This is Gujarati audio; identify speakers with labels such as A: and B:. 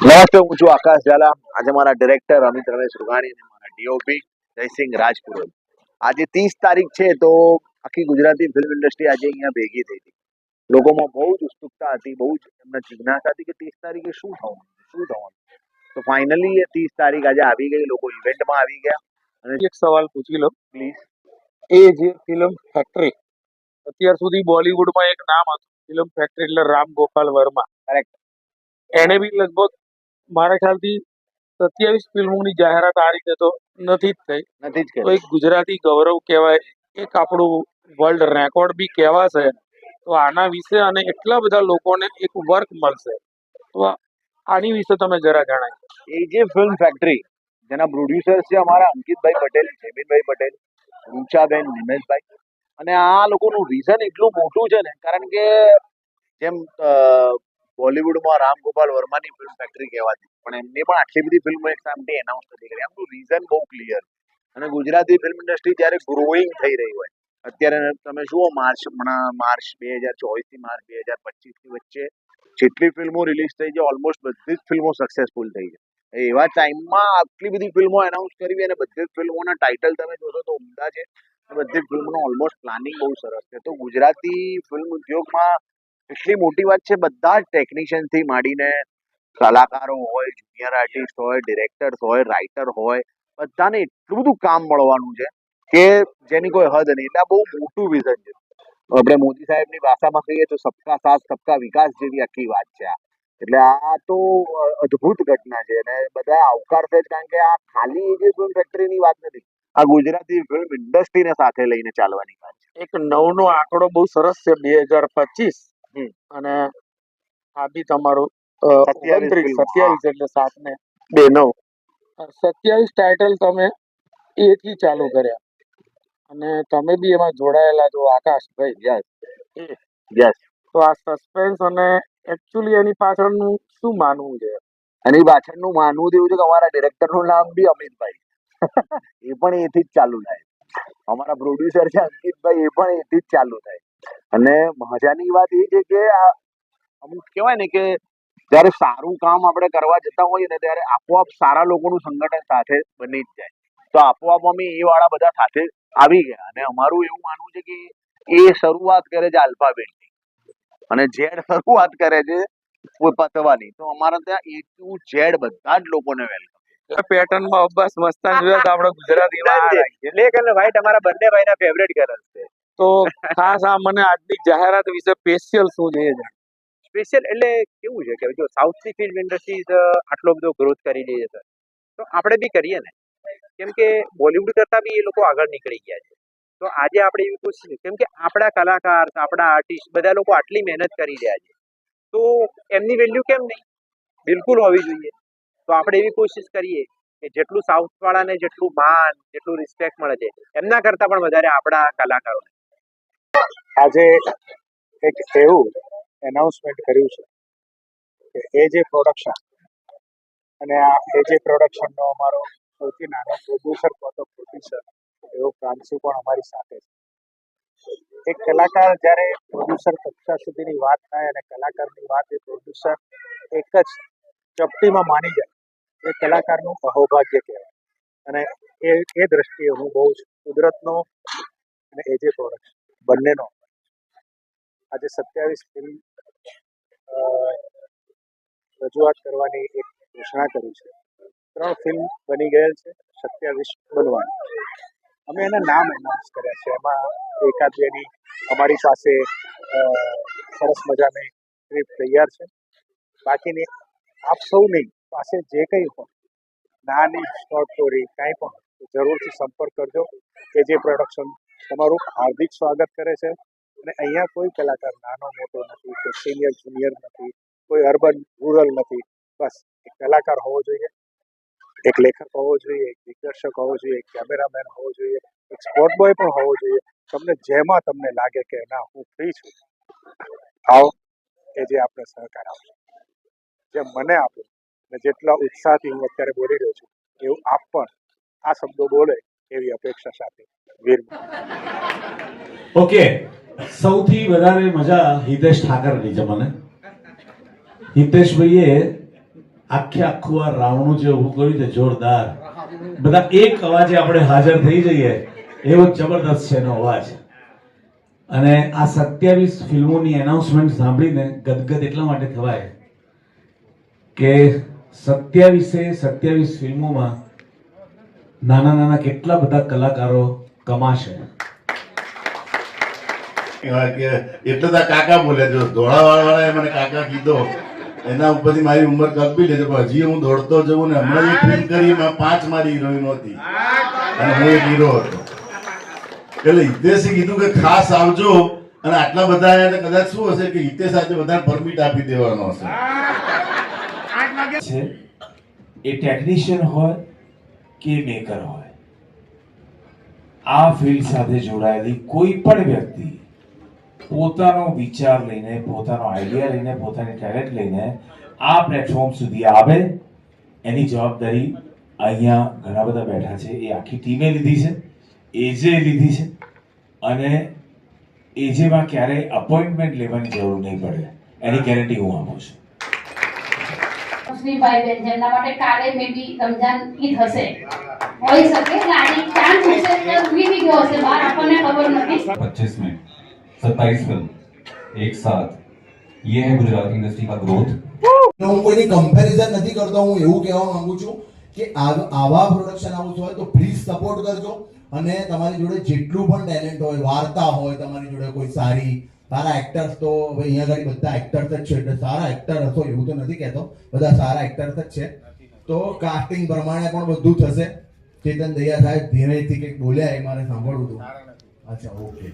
A: નમસ્તે હું છું આકાશ ઝાલા આજે મારા ડિરેક્ટર અમિત રમેશ રૂઘાણી અને મારા ડીઓપી જયસિંહ રાજપુરોહિત આજે ત્રીસ તારીખ છે તો આખી ગુજરાતી ફિલ્મ ઇન્ડસ્ટ્રી આજે અહીંયા ભેગી થઈ હતી લોકોમાં બહુ જ ઉત્સુકતા હતી બહુ જ એમને જિજ્ઞાસા હતી કે ત્રીસ તારીખે શું થવાનું શું થવાનું તો ફાઇનલી એ ત્રીસ તારીખ આજે આવી ગઈ લોકો ઇવેન્ટમાં આવી ગયા
B: એક સવાલ પૂછી લો
A: પ્લીઝ
B: એ જે ફિલ્મ ફેક્ટરી અત્યાર સુધી બોલિવૂડમાં એક નામ હતું ફિલ્મ ફેક્ટરી એટલે રામ ગોપાલ વર્મા.
A: Correct.
B: એને બી લગભગ મારા ખ્યાલથી સત્યાવીસ ફિલ્મોની જાહેરાત આ રીતે તો નથી જ થઈ.
A: નથી જ
B: તો એક ગુજરાતી ગૌરવ કહેવાય એક આપણું વર્લ્ડ રેકોર્ડ બી કહેવાશે. તો આના વિશે અને એટલા બધા લોકોને એક વર્ક મળશે. તો આની વિશે તમે જરા જણાય
A: એ જે ફિલ્મ ફેક્ટરી જેના પ્રોડ્યુસર્સ છે અમારા અંકિતભાઈ પટેલ જમીનભાઈ પટેલ રૂચાબેન નિમેશભાઈ. અને આ લોકોનું રીઝન એટલું મોટું છે ને કારણ કે જેમ બોલિવૂડમાં રામ ગોપાલ વર્માની ફિલ્મ ફેક્ટરી કહેવાતી. પણ એમની પણ આટલી બધી ફિલ્મો એક સામે એનાઉન્સ નથી કરી. એમનું રીઝન બહુ ક્લિયર અને ગુજરાતી ફિલ્મ ઇન્ડસ્ટ્રી જ્યારે ગ્રોઈંગ થઈ રહી હોય, અત્યારે તમે જુઓ માર્ચ હમણાં માર્ચ બે હજાર ચોવીસથી માર્ચ બે હજાર પચીસની વચ્ચે જેટલી ફિલ્મો રિલીઝ થઈ છે ઓલમોસ્ટ બધી જ ફિલ્મો સક્સેસફુલ થઈ છે. એવા ટાઈમમાં આટલી બધી ફિલ્મો એનાઉન્સ કરવી અને બધી જ ફિલ્મોના ટાઇટલ તમે જોશો તો ઉમદા છે. બધી ફિલ્મોનું ઓલમોસ્ટ પ્લાનિંગ બહુ સરસ છે. તો ગુજરાતી ફિલ્મ ઉદ્યોગમાં એટલી મોટી વાત છે, બધા જ ટેકનિશિયનથી માંડીને કલાકારો હોય જુનિયર આર્ટિસ્ટ હોય ડિરેક્ટર્સ હોય રાઇટર હોય, બધાને એટલું બધું કામ મળવાનું છે કે જેની કોઈ હદ નહીં. એટલે આ બહુ મોટું વિઝન છે. આપણે મોદી સાહેબની ભાષામાં કહીએ તો સબકા સાથ, સબકા વિકાસ જેવી આખી વાત છે આ. એટલે આ તો અદભુત ઘટના છે અને બધા આવકારશે જ, કારણ કે આ ખાલી જે ફિલ્મ ફેક્ટરીની વાત નથી, આ ગુજરાતી ફિલ્મ ઇન્ડસ્ટ્રીને સાથે લઈને ચાલવાની વાત છે.
B: એક નવનો આંકડો બહુ સરસ છે, બે હજાર પચીસ. અને આ બી તમારું
A: સત્યાવીસ
B: ઓગણત્રીસ સત્યાવીસ એટલે સાત ને બે નવ. સત્યાવીસ ટાઇટલ તમે એ થી ચાલુ કર્યા. અને તમે બી એમાં જોડાયેલા છો આકાશભાઈ.
A: યસ. યસ.
B: તો આ સસ્પેન્સ અને એકચ્યુઅલી એની પાછળનું શું માનવું છે?
A: એની પાછળનું માનવું એવું છે કે અમારા ડિરેક્ટરનું નામ બી અમિતભાઈ. એ પણ એથી જ ચાલુ થાય. અમારા પ્રોડ્યુસર છે અંકિતભાઈ એ પણ એથી જ ચાલુ થાય. અને મજાની વાત એ છે કે આ અમુક કહેવાય ને કે જ્યારે સારું કામ આપણે કરવા જતા હોઈએ ને ત્યારે આપોઆપ સારા લોકોનું સંગઠન સાથે બની જ જાય. તો આપોઆપ અમે એ વાળા બધા સાથે આવી ગયા. અને અમારું એવું માનવું છે કે એ શરૂઆત કરે છે આલ્ફાબેટની અને ઝેડ શરૂઆત કરે છે પતવાની. તો અમારા ત્યાં એ ટુ ઝેડ બધા જ લોકોને વેલકમ
B: પેટર્નમાં અબ્બાસ મસ્તાન જોયા તો આપણે ગુજરાતીમાં
C: બ્લેક અને વ્હાઈટ અમારા બંને ભાઈના ફેવરેટ કલર છે.
B: તો ખાસ આ મને આજની જાહેરાત વિશે સ્પેશિયલ શું છે
C: સ્પેશિયલ એટલે કેવું છે કે જો સાઉથની ફિલ્મ ઇન્ડસ્ટ્રી આટલો બધો ગ્રોથ કરી રહી છે તો આપણે બી કરીએ ને. કેમ કે બોલિવૂડ કરતા બી એ લોકો આગળ નીકળી ગયા છે. તો આજે આપણે એવી કોશિશ કેમ કે આપણા કલાકાર, આપણા આર્ટિસ્ટ બધા લોકો આટલી મહેનત કરી રહ્યા છે. તો એમની વેલ્યુ કેમ નહીં? બિલકુલ હોવી જોઈએ. તો આપણે એવી કોશિશ કરીએ કે જેટલું સાઉથ વાળાને જેટલું માન, જેટલું રિસ્પેક્ટ મળે છે, એમના કરતા પણ વધારે આપણા કલાકારો
D: આજે એક એવું એનાઉન્સમેન્ટ કર્યું છે કે એ જે પ્રોડક્શન અને આ એ જે પ્રોડક્શનનો અમારો સૌથી નાનો પ્રોડ્યુસર તો પ્રોડ્યુસર એવો પ્રાંશુ પણ અમારી સાથે છે. એક કલાકાર જ્યારે પ્રોડ્યુસર કક્ષા સુધીની વાત થાય અને કલાકારની વાત એ પ્રોડ્યુસર એક જ ચપટીમાં માની જાય, એ કલાકારનું અહોભાગ્ય કહેવાય. અને એ એ દ્રષ્ટિએ હું બહુ જ કુદરતનો અને એ જે પ્રોડક્શન બંનેનો આજે સત્યાવીસ ફિલ્મ રજૂઆત કરવાની એક ઘોષણા કરી છે. ત્રણ ફિલ્મ બની ગયેલ છે, સત્યાવીસ બનવાની. અમે એના નામ એનાઉન્સ કર્યા છે. એમાં એકાદ બેની અમારી પાસે સરસ મજાની સ્ક્રિપ્ટ તૈયાર છે. બાકીની આપ સૌની પાસે જે કંઈ હોય, નાની શોર્ટ સ્ટોરી કાંઈ પણ, જરૂરથી સંપર્ક કરજો. કે જે પ્રોડક્શન તમારું હાર્દિક સ્વાગત કરે છે. અને અહીંયા કોઈ કલાકાર નાનો મોટો નથી, કોઈ સિનિયર જુનિયર નથી, કોઈ અર્બન રૂરલ નથી. બસ, એક કલાકાર હોવો જોઈએ, એક લેખક હોવો જોઈએ, એક દિગ્દર્શક હોવો જોઈએ, એક કેમેરામેન હોવો જોઈએ, એક સ્પોટ બોય પણ હોવો જોઈએ. તમને જેમાં તમને લાગે કે ના, હું ફ્રી છું, આવો, એ જે આપણે સહકાર આપશે જે મને આપો અને જેટલા ઉત્સાહથી હું અત્યારે બોલી રહ્યો છું, એવું આપ પણ આ શબ્દો બોલે એવી અપેક્ષા સાથે. વીર.
E: ઓકે સૌથી વધારે મજા હિતેશ ઠાકરની છે મને. હિતેશભાઈએ આખે આખું આ રાવણું જે ઊભું કર્યું છે, જોરદાર. બધા એક અવાજે આપણે હાજર થઈ જઈએ, એવો જબરદસ્ત છે એનો અવાજ. અને આ સત્યાવીસ ફિલ્મોની એનાઉન્સમેન્ટ સાંભળીને ગદગદ એટલા માટે થવાય કે સત્યાવીસે સત્યાવીસ ફિલ્મોમાં નાના નાના કેટલા બધા કલાકારો કમાશે.
F: એટલે તો કાકા બોલે જો ધોળાવાળા એ મને કાકા કીધો. એના ઉપરથી મારી ઉંમર કલ્પી લેજો, પણ હજી હું દોડતો જવું ને હમણાં એક ફિલ્મ કરી, એમાં પાંચ મારી હિરોઈન હતી. અને હું એક હીરો હતો. એટલે હિતેશે કીધું કે ખાસ આવજો, અને આટલા બધા એને કદાચ શું હશે કે હિતેશ આજે બધાને પરમિટ આપી દેવાનો હશે.
G: છે, એ ટેકનિશિયન હોય કે મેકર હોય, આ ફિલ્ડ સાથે જોડાયેલી કોઈ પણ વ્યક્તિ પોતાનો વિચાર લઈને પોતાનો આઈડિયા લઈને પોતાની ટેલેન્ટ લઈને આ પ્લેટફોર્મ સુધી આવે એની જવાબદારી અહીંયા ઘણા બધા બેઠા છે. એ આખી ટીમે લીધી છે. એજે લીધી છે. અને એજેમાં ક્યારેય અપોઇન્ટમેન્ટ લેવાની જરૂર નહીં પડે. એની ગેરંટી હું આપું છું.
H: મુસ્લિમભાઈ
I: મિનિટ. सत्ताईस फिल्म एक साथ ये है गुजराती इंडस्ट्री का ग्रोथ
J: હું કોઈની કમ્પેરિઝન નથી કરતો હું એવું કહેવા માંગુ છું કે આવ- આવા પ્રોડક્શન હાઉસ હોય તો પ્લીઝ સપોર્ટ કરજો અને તમારી જોડે જેટલું પણ ટેલેન્ટ હોય વાર્તા હોય તમારી જોડે કોઈ સારી સારા એક્ટર્સ તો હવે અહીંયા આગળ બધા એક્ટર્સ જ છે એટલે સારા એક્ટર હશો એવું તો નથી કહેતો બધા સારા એક્ટર્સ જ છે તો કાસ્ટિંગ પ્રમાણે પણ બધું થશે ચેતન દૈયા સાહેબ ધીરેથી કંઈક બોલ્યા એ મારે સાંભળવું હતું અચ્છા ઓકે